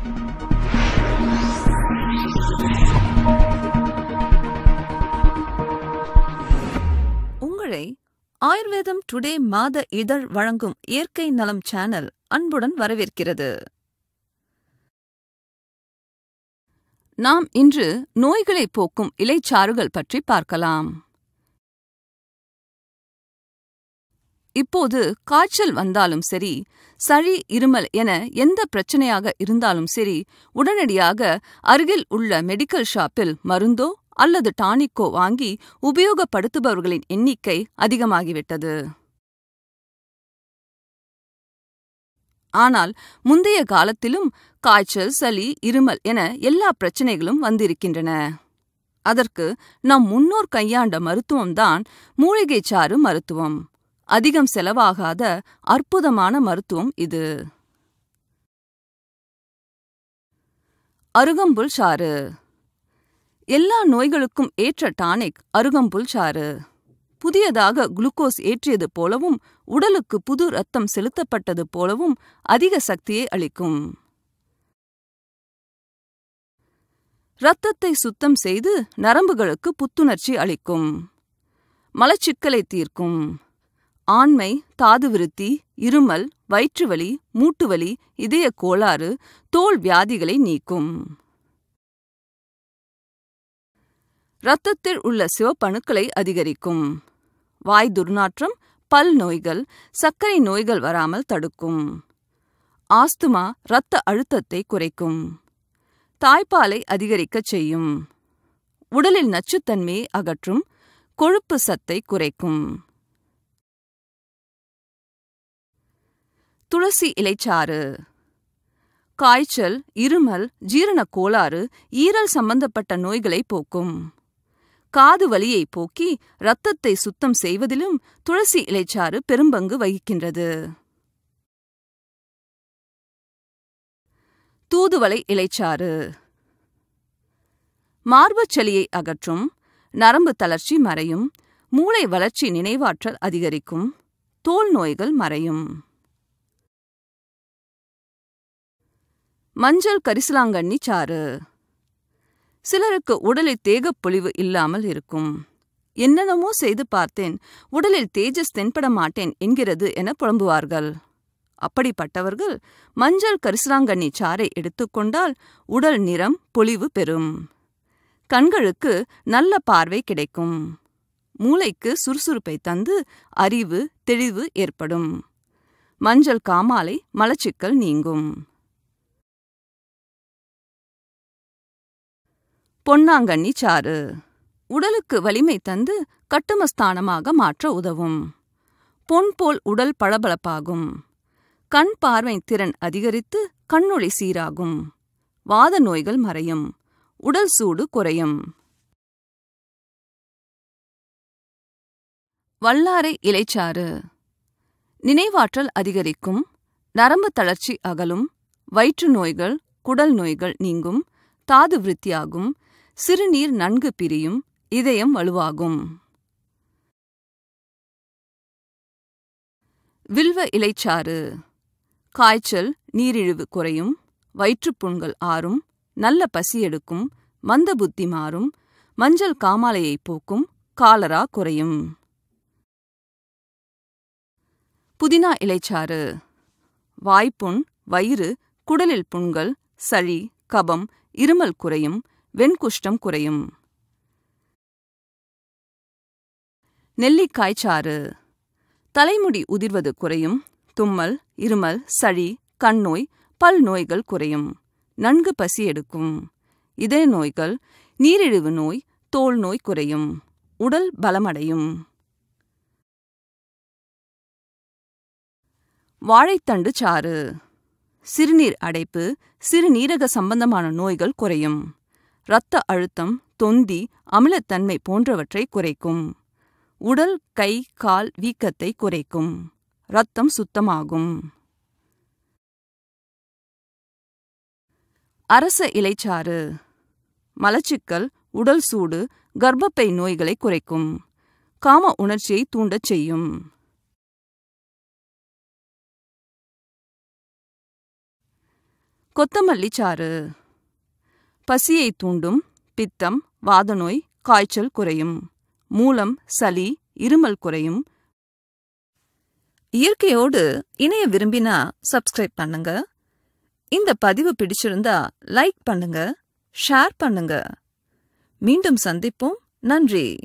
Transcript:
உங்களை ஆயுர்வேதம் டுடே மாத இதழ் வழங்கும் இயற்கை நலம் சேனல் அன்புடன் வரவேற்கிறது. நாம் இன்று நோய்களை போக்கும் இலைச்சாறுகள் பற்றி பார்க்கலாம். இப்போது காய்ச்சல் வந்தாலும் சரி சளி இருமல் என எந்த பிரச்சனையாக இருந்தாலும் சரி உடனடியாக அருகில் உள்ள மெடிக்கல் ஷாப்பில் மருந்தோ அல்லது டானிக்கோ வாங்கி உபயோகப்படுத்துபவர்களின் எண்ணிக்கை அதிகமாகிவிட்டது. ஆனால் முந்தைய காலத்திலும் காய்ச்சல் சளி இருமல் என எல்லா பிரச்சனைகளும் வந்திருக்கின்றன. அதற்கு நம் முன்னோர் கையாண்ட மருத்துவம்தான் மூலிகைச்சாறு மருத்துவம். அதிகம் செலவாகாத அற்புதமான மருத்துவம் இது. அருகம்புல் சாறு. எல்லா நோய்களுக்கும் ஏற்ற டானிக் அருகம்புல் சாறு. புதியதாக குளுக்கோஸ் ஏற்றியது போலவும் உடலுக்கு புது ரத்தம் செலுத்தப்பட்டது போலவும் அதிக சக்தியை அளிக்கும். இரத்தத்தை சுத்தம் செய்து நரம்புகளுக்கு புத்துணர்ச்சி அளிக்கும். மலச்சிக்கலை தீர்க்கும். ஆண்மை தாது விருத்தி இருமல் வயிற்றுவலி மூட்டுவலி இதய கோளாறு தோல் வியாதிகளை நீக்கும். இரத்தத்தில் உள்ள சிவப்பணுக்களை அதிகரிக்கும். வாய் துர்நாற்றம் பல் நோய்கள் சர்க்கரை நோய்கள் வராமல் தடுக்கும். ஆஸ்துமா இரத்த அழுத்தத்தை குறைக்கும். தாய்ப்பாலை அதிகரிக்கச் செய்யும். உடலில் நச்சுத்தன்மையை அகற்றும். கொழுப்பு சத்தை குறைக்கும். துளசி இலைச்சாறு. காய்ச்சல் இருமல் ஜீரண கோளாறு ஈரல் சம்பந்தப்பட்ட நோய்களை போக்கும். காது வலியை போக்கி இரத்தத்தை சுத்தம் செய்வதிலும் துளசி இலைச்சாறு பெரும்பங்கு வகிக்கின்றது. தூதுவளை இலைச்சாறு. மார்புச்சளியை அகற்றும் நரம்பு தளர்ச்சி மறையும் மூளை வளர்ச்சி நினைவாற்றல் அதிகரிக்கும் தோல் நோய்கள் மறையும். மஞ்சள் கரிசலாங்கண்ணி சாறு. சிலருக்கு உடலில் தேகப்பொழிவு இல்லாமல் இருக்கும். என்னென்னமோ செய்து பார்த்தேன். உடலில் தேஜஸ் தென்பட மாட்டேன் என்கிறது என புலம்புவார்கள். அப்படிப்பட்டவர்கள் மஞ்சள் கரிசலாங்கண்ணி சாறை எடுத்துக்கொண்டால் உடல் நிறம் பொலிவு பெறும். கண்களுக்கு நல்ல பார்வை கிடைக்கும். மூளைக்கு சுறுசுறுப்பை தந்து அறிவு தெளிவு ஏற்படும். மஞ்சள் காமாலை மலச்சிக்கல் நீங்கும். பொன்னாங்கண்ணி சாறு. உடலுக்கு வலிமை தந்து கட்டுமஸ்தானமாக மாற்ற உதவும். பொன் போல் உடல் பளபளப்பாகும். கண் பார்வை திறன் அதிகரித்து கண்ணொளி சீராகும். வாத நோய்கள் மறையும். உடல் சூடு குறையும். வல்லாரை இலைச்சாறு. நினைவாற்றல் அதிகரிக்கும். நரம்பு தளர்ச்சி அகலும். வயிற்று நோய்கள் குடல் நோய்கள் நீங்கும். தாது விருத்தியாகும். சிறுநீர் நன்கு பிரியும் இதயம் வலுவாகும். வில்வ இலைச்சாறு. காய்ச்சல் நீரிழிவு குறையும் வயிற்றுப்புண்கள் ஆறும் நல்ல பசி எடுக்கும் மந்த புத்தி மாறும் மஞ்சள் காமாலையை போக்கும் காலரா குறையும். புதினா இலைச்சாறு. வாய்ப்புண் வயிறு குடலில் புண்கள் சளி கபம் இருமல் குறையும் வெண்குஷ்டம் குறையும். நெல்லிக்காய் சாறு. தலைமுடி உதிர்வது குறையும். தும்மல் இருமல் சளி கண்ணோய் பல் நோய்கள் குறையும். நன்கு பசி எடுக்கும். இதய நோய்கள் நீரிழிவு நோய் தோல் நோய் குறையும். உடல் பலமடையும். வாழைத்தண்டு சாறு. சிறுநீர் அடைப்பு சிறுநீரக சம்பந்தமான நோய்கள் குறையும். இரத்த அழுத்தம் தொந்தி அமிலத்தன்மை போன்றவற்றை குறைக்கும். உடல் கை கால் வீக்கத்தை குறைக்கும். இரத்தம் சுத்தமாகும். அரச இலைச்சாறு. மலச்சிக்கல் உடல் சூடு கர்ப்பப்பை நோய்களை குறைக்கும். காம உணர்ச்சியை தூண்டச் செய்யும். கொத்தமல்லி சாறு. பசியை தூண்டும் பித்தம் வாதநோய் காய்ச்சல் குறையும். மூலம் சளி இருமல் குறையும். இயற்கையோடு இணைய விரும்பினா சப்ஸ்கிரைப் பண்ணுங்க. இந்த பதிவு பிடிச்சிருந்தா லைக் பண்ணுங்க ஷேர் பண்ணுங்க. மீண்டும் சந்திப்போம். நன்றி.